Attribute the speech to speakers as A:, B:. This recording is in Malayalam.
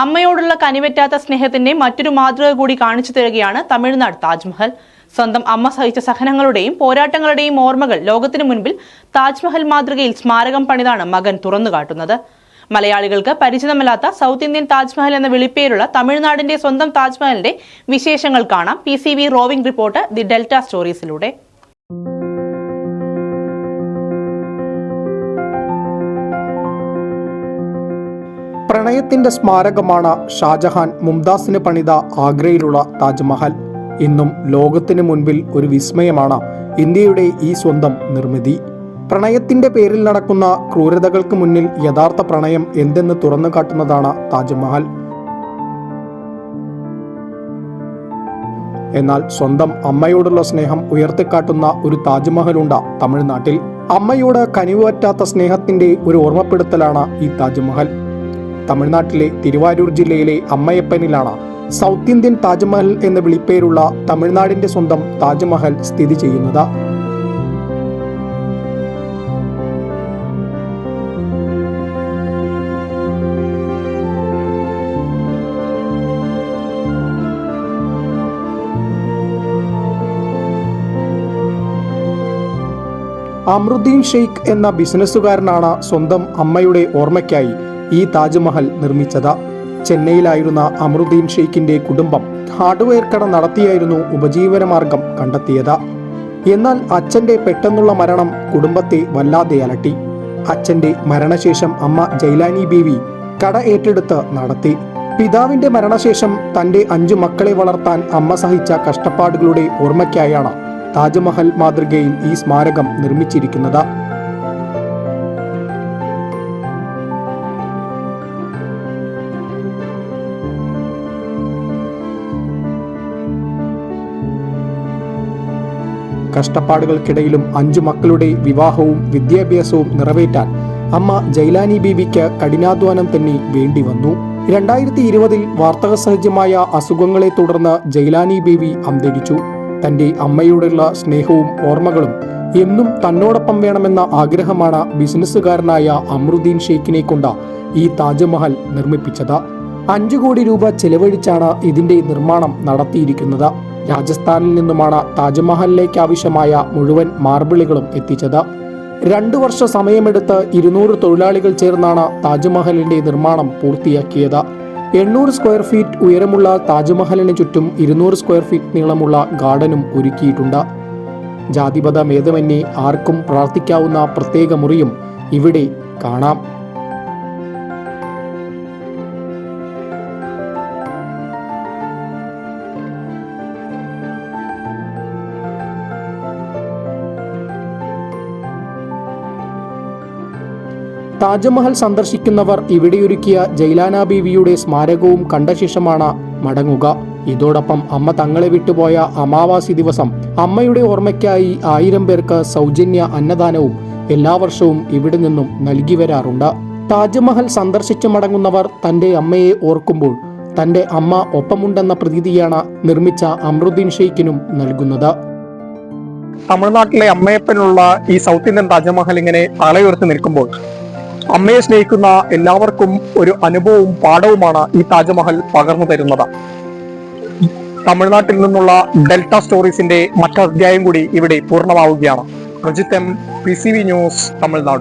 A: അമ്മയോടുള്ള കനിവറ്റാത്ത സ്നേഹത്തിന്റെ മറ്റൊരു മാതൃക കൂടി കാണിച്ചു തരികയാണ് തമിഴ്നാട് താജ്മഹൽ. സ്വന്തം അമ്മ സഹിച്ച സഹനങ്ങളുടെയും പോരാട്ടങ്ങളുടെയും ഓർമ്മകൾ ലോകത്തിനു മുൻപിൽ താജ്മഹൽ മാതൃകയിൽ സ്മാരകം പണിതാണ് മകൻ തുറന്നു കാട്ടുന്നത്. മലയാളികൾക്ക് പരിചിതമല്ലാത്ത സൗത്ത് ഇന്ത്യൻ താജ്മഹൽ എന്ന വിളിപ്പേരുള്ള തമിഴ്നാടിന്റെ സ്വന്തം താജ്മഹലിന്റെ വിശേഷങ്ങൾ കാണാം. P C V roving report the delta സ്റ്റോറീസിലൂടെ.
B: പ്രണയത്തിന്റെ സ്മാരകമാണ് ഷാജഹാൻ മുംതാസിന് പണിത ആഗ്രയിലുള്ള താജ്മഹൽ. ഇന്നും ലോകത്തിന് മുൻപിൽ ഒരു വിസ്മയമാണ് ഇന്ത്യയുടെ ഈ സ്വന്തം നിർമ്മിതി. പ്രണയത്തിന്റെ പേരിൽ നടക്കുന്ന ക്രൂരതകൾക്ക് മുന്നിൽ യഥാർത്ഥ പ്രണയം എന്തെന്ന് തുറന്നു കാട്ടുന്നതാണ് താജ്മഹൽ. എന്നാൽ സ്വന്തം അമ്മയോടുള്ള സ്നേഹം ഉയർത്തിക്കാട്ടുന്ന ഒരു താജ്മഹലുണ്ട് തമിഴ്നാട്ടിൽ. അമ്മയോട് കനിവുപറ്റാത്ത സ്നേഹത്തിന്റെ ഒരു ഓർമ്മപ്പെടുത്തലാണ് ഈ താജ്മഹൽ. തമിഴ്നാട്ടിലെ തിരുവാരൂർ ജില്ലയിലെ അമ്മയപ്പനിലാണ് സൗത്ത് ഇന്ത്യൻ താജ്മഹൽ എന്ന വിളിപ്പേരുള്ള തമിഴ്നാടിന്റെ സ്വന്തം താജ്മഹൽ സ്ഥിതി ചെയ്യുന്നത്. അമൃദ്ദീൻ ഷെയ്ഖ് എന്ന ബിസിനസ്സുകാരനാണ് സ്വന്തം അമ്മയുടെ ഓർമ്മയ്ക്കായി ഈ താജ്മഹൽ നിർമ്മിച്ചത്. ചെന്നൈയിലായിരുന്ന അമൃദ്ദീൻ ഷെയ്ഖിന്റെ കുടുംബം ഹാർഡ്വെയർ കട നടത്തിയായിരുന്നു ഉപജീവനമാർഗം കണ്ടെത്തിയത്. എന്നാൽ അച്ഛന്റെ പെട്ടെന്നുള്ള മരണം കുടുംബത്തെ വല്ലാതെ അലട്ടി. അച്ഛന്റെ മരണശേഷം അമ്മ ജൈലാനി ബീവി കട ഏറ്റെടുത്ത് നടത്തി. പിതാവിന്റെ മരണശേഷം തന്റെ അഞ്ചു മക്കളെ വളർത്താൻ അമ്മ സഹിച്ച കഷ്ടപ്പാടുകളുടെ ഓർമ്മയ്ക്കായാണ് താജ്മഹൽ മാതൃകയിൽ ഈ സ്മാരകം നിർമ്മിച്ചിരിക്കുന്നത്. കഷ്ടപ്പാടുകൾക്കിടയിലും അഞ്ചു മക്കളുടെ വിവാഹവും വിദ്യാഭ്യാസവും നിറവേറ്റാൻ അമ്മ ജൈലാനി ബീവിക്ക് കഠിനാധ്വാനം തന്നെ വേണ്ടി വന്നു രണ്ടായിരത്തി ഇരുപതിൽ വാർത്തകസഹജമായ അസുഖങ്ങളെ തുടർന്ന് ജൈലാനി ബീവി അന്തരിച്ചു. തന്റെ അമ്മയോടുള്ള സ്നേഹവും ഓർമ്മകളും എന്നും തന്നോടൊപ്പം വേണമെന്ന ആഗ്രഹമാണ് ബിസിനസ്സുകാരനായ അമൃദ്ദീൻ ഷെയ്ഖിനെ കൊണ്ട് ഈ താജ്മഹൽ നിർമ്മിപ്പിച്ചത്. അഞ്ചു കോടി രൂപ ചെലവഴിച്ചാണ് ഇതിന്റെ നിർമ്മാണം നടത്തിയിരിക്കുന്നത്. രാജസ്ഥാനിൽ നിന്നുമാണ് താജ്മഹലിലേക്ക് ആവശ്യമായ മുഴുവൻ മാർബിളുകളും എത്തിച്ചത്. രണ്ടു വർഷ സമയമെടുത്ത് ഇരുന്നൂറ് തൊഴിലാളികൾ ചേർന്നാണ് താജ്മഹലിന്റെ നിർമ്മാണം പൂർത്തിയാക്കിയത്. എണ്ണൂറ് സ്ക്വയർ ഫീറ്റ് ഉയരമുള്ള താജ്മഹലിന് ചുറ്റും ഇരുന്നൂറ് സ്ക്വയർ ഫീറ്റ് നീളമുള്ള ഗാർഡനും ഒരുക്കിയിട്ടുണ്ട്. ജാതിപത ഭേദമന്യേ ആർക്കും പ്രാർത്ഥിക്കാവുന്ന പ്രത്യേക മുറിയും ഇവിടെ കാണാം. താജ്മഹൽ സന്ദർശിക്കുന്നവർ ഇവിടെയൊരുക്കിയ ജൈലാന ബീവിയുടെ സ്മാരകവും കണ്ട ശേഷമാണ് മടങ്ങുക. ഇതോടൊപ്പം അമ്മ തങ്ങളെ വിട്ടുപോയ അമാവാസി ദിവസം അമ്മയുടെ ഓർമ്മയ്ക്കായി ആയിരം പേർക്ക് സൗജന്യ അന്നദാനവും എല്ലാ വർഷവും ഇവിടെ നിന്നും നൽകി വരാറുണ്ട്. താജ്മഹൽ സന്ദർശിച്ചു മടങ്ങുന്നവർ തന്റെ അമ്മയെ ഓർക്കുമ്പോൾ തന്റെ അമ്മ ഒപ്പമുണ്ടെന്ന പ്രതീതിയാണ് നിർമ്മിച്ച അമൃദ്ദീൻ ഷെയ്ഖിനും നൽകുന്നത്.
C: തമിഴ്നാട്ടിലെ അമ്മയപ്പനുള്ള ഈ സൗത്ത് ഇന്ത്യൻ താജ്മഹൽ ഇങ്ങനെ തലയുയർത്തി നിൽക്കുമ്പോൾ അമ്മയെ സ്നേഹിക്കുന്ന എല്ലാവർക്കും ഒരു അനുഭവവും പാഠവുമാണ് ഈ താജ്മഹൽ പകർന്നു തരുന്നത്. തമിഴ്നാട്ടിൽ നിന്നുള്ള ഡെൽറ്റ സ്റ്റോറീസിന്റെ മറ്റധ്യായം കൂടി ഇവിടെ പൂർണമാവുകയാണ്. Prajitham P C V news Tamil Nadu.